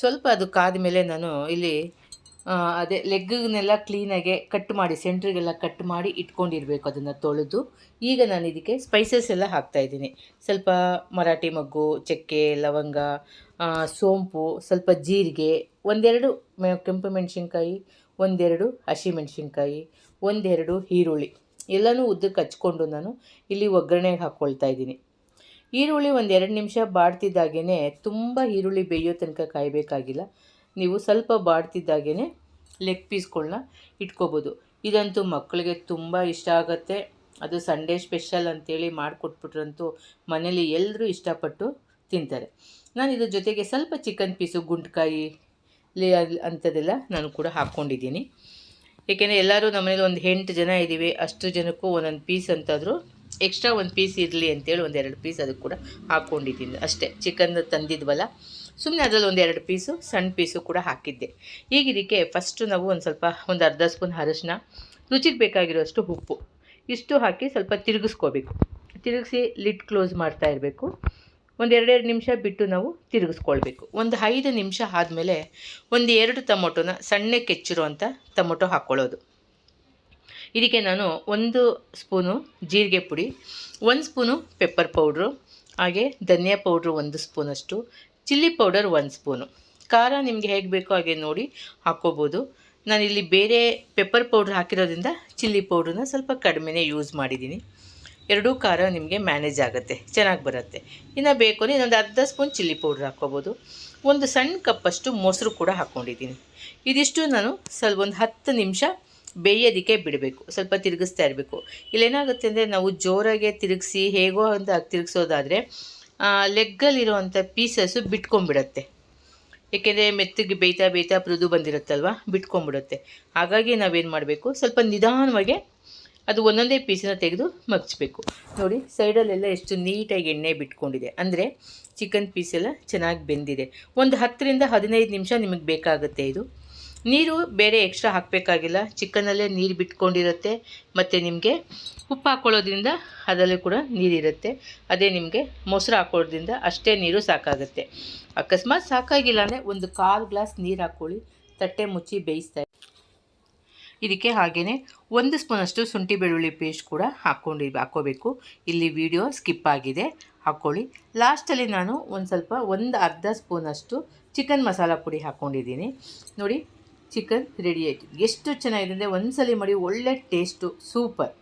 ಸ್ವಲ್ಪ ಅದು ಕಾದ ಮೇಲೆ ನಾನು ಇಲ್ಲಿ ಅದೇ ಲೆಗ್ಗನ್ನೆಲ್ಲ ಕ್ಲೀನಾಗೆ ಕಟ್ ಮಾಡಿ ಸೆಂಟ್ರಿಗೆಲ್ಲ ಕಟ್ ಮಾಡಿ ಇಟ್ಕೊಂಡಿರಬೇಕು ಅದನ್ನು ತೊಳೆದು. ಈಗ ನಾನು ಇದಕ್ಕೆ ಸ್ಪೈಸಸ್ ಎಲ್ಲ ಹಾಕ್ತಾಯಿದ್ದೀನಿ ಸ್ವಲ್ಪ ಮರಾಠಿ ಮಗ್ಗು, ಚಕ್ಕೆ, ಲವಂಗ ಸೋಂಪು, ಸ್ವಲ್ಪ ಜೀರಿಗೆ, ಒಂದೆರಡು ಕೆಂಪು ಮೆಣಸಿನ್ಕಾಯಿ, ಒಂದೆರಡು ಹಸಿಮೆಣಸಿನ್ಕಾಯಿ ಒಂದೆರಡು ಈರುಳ್ಳಿ. ಎಲ್ಲನೂ ಉದ್ದಕ್ಕೆ ಹಚ್ಕೊಂಡು ನಾನು ಇಲ್ಲಿ ಒಗ್ಗರಣೆಗೆ ಹಾಕ್ಕೊಳ್ತಾ ಇದ್ದೀನಿ. ಈರುಳ್ಳಿ ಒಂದು ಎರಡು ನಿಮಿಷ ಬಾಡ್ತಿದ್ದಾಗೇ ತುಂಬ ಈರುಳ್ಳಿ ಬೇಯೋ ತನಕ ಕಾಯಬೇಕಾಗಿಲ್ಲ. ನೀವು ಸ್ವಲ್ಪ ಬಾಡ್ತಿದ್ದಾಗೇ ಲೆಗ್ ಪೀಸ್ಗಳನ್ನ ಇಟ್ಕೋಬೋದು. ಇದಂತೂ ಮಕ್ಕಳಿಗೆ ತುಂಬ ಇಷ್ಟ ಆಗುತ್ತೆ. ಅದು ಸಂಡೇ ಸ್ಪೆಷಲ್ ಅಂತೇಳಿ ಮಾಡಿಕೊಟ್ಬಿಟ್ರಂತೂ ಮನೇಲಿ ಎಲ್ಲರೂ ಇಷ್ಟಪಟ್ಟು ತಿಂತಾರೆ. ನಾನು ಇದ್ರ ಜೊತೆಗೆ ಸ್ವಲ್ಪ ಚಿಕನ್ ಪೀಸು ಗುಂಡ್ಕಾಯಿ ಅಂಥದ್ದೆಲ್ಲ ನಾನು ಕೂಡ ಹಾಕ್ಕೊಂಡಿದ್ದೀನಿ ಏಕೆಂದರೆ ಎಲ್ಲರೂ ನಮ್ಮನೇಲಿ ಒಂದು ಎಂಟು ಜನ ಇದ್ದೀವಿ. ಅಷ್ಟು ಜನಕ್ಕೂ ಒಂದೊಂದು ಪೀಸ್ ಅಂತಾದರೂ ಎಕ್ಸ್ಟ್ರಾ ಒಂದು ಪೀಸ್ ಇರಲಿ ಅಂತೇಳಿ ಒಂದೆರಡು ಪೀಸ್ ಅದಕ್ಕೆ ಕೂಡ ಹಾಕ್ಕೊಂಡಿದ್ದೀನಿ ಅಷ್ಟೇ ಚಿಕನ್ ತಂದಿದ್ವಲ್ಲ ಸುಮ್ಮನೆ ಅದರಲ್ಲಿ ಒಂದು ಎರಡು ಪೀಸು ಸಣ್ಣ ಪೀಸು ಕೂಡ ಹಾಕಿದ್ದೆ. ಈಗ ಇದಕ್ಕೆ ಫಸ್ಟು ನಾವು ಒಂದು ಸ್ವಲ್ಪ, ಒಂದು ಅರ್ಧ ಸ್ಪೂನ್ ಅರಶಿನ, ರುಚಿಗೆ ಬೇಕಾಗಿರೋಷ್ಟು ಉಪ್ಪು. ಇಷ್ಟು ಹಾಕಿ ಸ್ವಲ್ಪ ತಿರುಗಿಸ್ಕೋಬೇಕು. ತಿರುಗಿಸಿ ಲಿಡ್ ಕ್ಲೋಸ್ ಮಾಡ್ತಾ ಇರಬೇಕು. ಒಂದು ಎರಡೆರಡು ನಿಮಿಷ ಬಿಟ್ಟು ನಾವು ತಿರುಗಿಸ್ಕೊಳ್ಬೇಕು. ಒಂದು ಐದು ನಿಮಿಷ ಆದಮೇಲೆ ಒಂದು ಎರಡು ಟೊಮೊಟೊನ ಸಣ್ಣಕ್ಕೆ ಅಂತ ಟೊಮೊಟೊ ಹಾಕ್ಕೊಳ್ಳೋದು ಇದಕ್ಕೆ ನಾನು ಒಂದು ಸ್ಪೂನು ಜೀರಿಗೆ ಪುಡಿ, ಒಂದು ಸ್ಪೂನು ಪೆಪ್ಪರ್ ಪೌಡ್ರು, ಹಾಗೆ ಧನಿಯಾ ಪೌಡ್ರು ಒಂದು ಸ್ಪೂನಷ್ಟು, ಚಿಲ್ಲಿ ಪೌಡರ್ ಒಂದು ಸ್ಪೂನು. ಖಾರ ನಿಮಗೆ ಹೇಗೆ ಬೇಕೋ ಹಾಗೆ ನೋಡಿ ಹಾಕ್ಕೋಬೋದು. ನಾನಿಲ್ಲಿ ಬೇರೆ ಪೆಪ್ಪರ್ ಪೌಡ್ರ್ ಹಾಕಿರೋದ್ರಿಂದ ಚಿಲ್ಲಿ ಪೌಡ್ರನ್ನ ಸ್ವಲ್ಪ ಕಡಿಮೆನೇ ಯೂಸ್ ಮಾಡಿದ್ದೀನಿ. ಎರಡೂ ಖಾರ ನಿಮಗೆ ಮ್ಯಾನೇಜ್ ಆಗುತ್ತೆ, ಚೆನ್ನಾಗಿ ಬರುತ್ತೆ. ಇನ್ನು ಬೇಕು ಅಂದರೆ ಇನ್ನೊಂದು ಅರ್ಧ ಸ್ಪೂನ್ ಚಿಲ್ಲಿ ಪೌಡ್ರ್ ಹಾಕ್ಕೋಬೋದು. ಒಂದು ಸಣ್ಣ ಕಪ್ಪಷ್ಟು ಮೊಸರು ಕೂಡ ಹಾಕ್ಕೊಂಡಿದ್ದೀನಿ. ಇದಿಷ್ಟು ನಾನು ಸ್ವಲ್ಪ ಒಂದು ಹತ್ತು ನಿಮಿಷ ಬೇಯೋದಕ್ಕೆ ಬಿಡಬೇಕು, ಸ್ವಲ್ಪ ತಿರುಗಿಸ್ತಾ ಇರಬೇಕು. ಇಲ್ಲೇನಾಗುತ್ತೆ ಅಂದರೆ ನಾವು ಜೋರಾಗೆ ತಿರುಗಿಸಿ ಹೇಗೋ ಅಂತ ತಿರುಗಿಸೋದಾದರೆ ಲೆಗ್ಗಲ್ಲಿರುವಂಥ ಪೀಸಸ್ಸು ಬಿಟ್ಕೊಂಡ್ಬಿಡತ್ತೆ. ಏಕೆಂದರೆ ಮೆತ್ತಗೆ ಬೇಯ್ತಾ ಬೇಯ್ತಾ ಮೃದು ಬಂದಿರುತ್ತಲ್ವ? ಬಿಟ್ಕೊಂಡ್ಬಿಡುತ್ತೆ. ಹಾಗಾಗಿ ನಾವೇನು ಮಾಡಬೇಕು? ಸ್ವಲ್ಪ ನಿಧಾನವಾಗಿ ಅದು ಒಂದೊಂದೇ ಪೀಸನ್ನ ತೆಗೆದು ಮಗ್ಚಬೇಕು. ನೋಡಿ, ಸೈಡಲ್ಲೆಲ್ಲ ಎಷ್ಟು ನೀಟಾಗಿ ಎಣ್ಣೆ ಬಿಟ್ಕೊಂಡಿದೆ. ಅಂದರೆ ಚಿಕನ್ ಪೀಸೆಲ್ಲ ಚೆನ್ನಾಗಿ ಬೆಂದಿದೆ. ಒಂದು ಹತ್ತರಿಂದ ಹದಿನೈದು ನಿಮಿಷ ನಿಮಗೆ ಬೇಕಾಗುತ್ತೆ ಇದು. ನೀರು ಬೇರೆ ಎಕ್ಸ್ಟ್ರಾ ಹಾಕಬೇಕಾಗಿಲ್ಲ. ಚಿಕನಲ್ಲೇ ನೀರು ಬಿಟ್ಕೊಂಡಿರುತ್ತೆ. ಮತ್ತು ನಿಮಗೆ ಉಪ್ಪು ಹಾಕ್ಕೊಳ್ಳೋದ್ರಿಂದ ಅದರಲ್ಲೂ ಕೂಡ ನೀರಿರುತ್ತೆ. ಅದೇ ನಿಮಗೆ ಮೊಸರು ಹಾಕೊಳ್ಳೋದ್ರಿಂದ ಅಷ್ಟೇ ನೀರು ಸಾಕಾಗುತ್ತೆ. ಅಕಸ್ಮಾತ್ ಸಾಕಾಗಿಲ್ಲ ಅಂದರೆ ಒಂದು ಕಾಲು ಗ್ಲಾಸ್ ನೀರು ಹಾಕ್ಕೊಳ್ಳಿ ತಟ್ಟೆ ಮುಚ್ಚಿ ಬೇಯಿಸ್ತಾ ಇದಕ್ಕೆ ಹಾಗೆಯೇ ಒಂದು ಸ್ಪೂನಷ್ಟು ಶುಂಠಿ ಬೆಳ್ಳುಳ್ಳಿ ಪೇಸ್ಟ್ ಕೂಡ ಹಾಕ್ಕೊಂಡು ಹಾಕ್ಕೋಬೇಕು ಇಲ್ಲಿ ವಿಡಿಯೋ ಸ್ಕಿಪ್ ಆಗಿದೆ. ಹಾಕ್ಕೊಳ್ಳಿ ಲಾಸ್ಟಲ್ಲಿ ನಾನು ಒಂದು ಸ್ವಲ್ಪ ಒಂದು ಅರ್ಧ ಸ್ಪೂನಷ್ಟು ಚಿಕನ್ ಮಸಾಲ ಪುಡಿ ಹಾಕ್ಕೊಂಡಿದ್ದೀನಿ ನೋಡಿ ಚಿಕನ್ ರೆಡಿ ಆಯಿತು. ಎಷ್ಟು ಚೆನ್ನಾಗಿದೆ ಅಂದರೆ ಒಂದ್ಸಲಿ ಮಾಡಿ ಒಳ್ಳೆ ಟೇಸ್ಟು ಸೂಪರ್.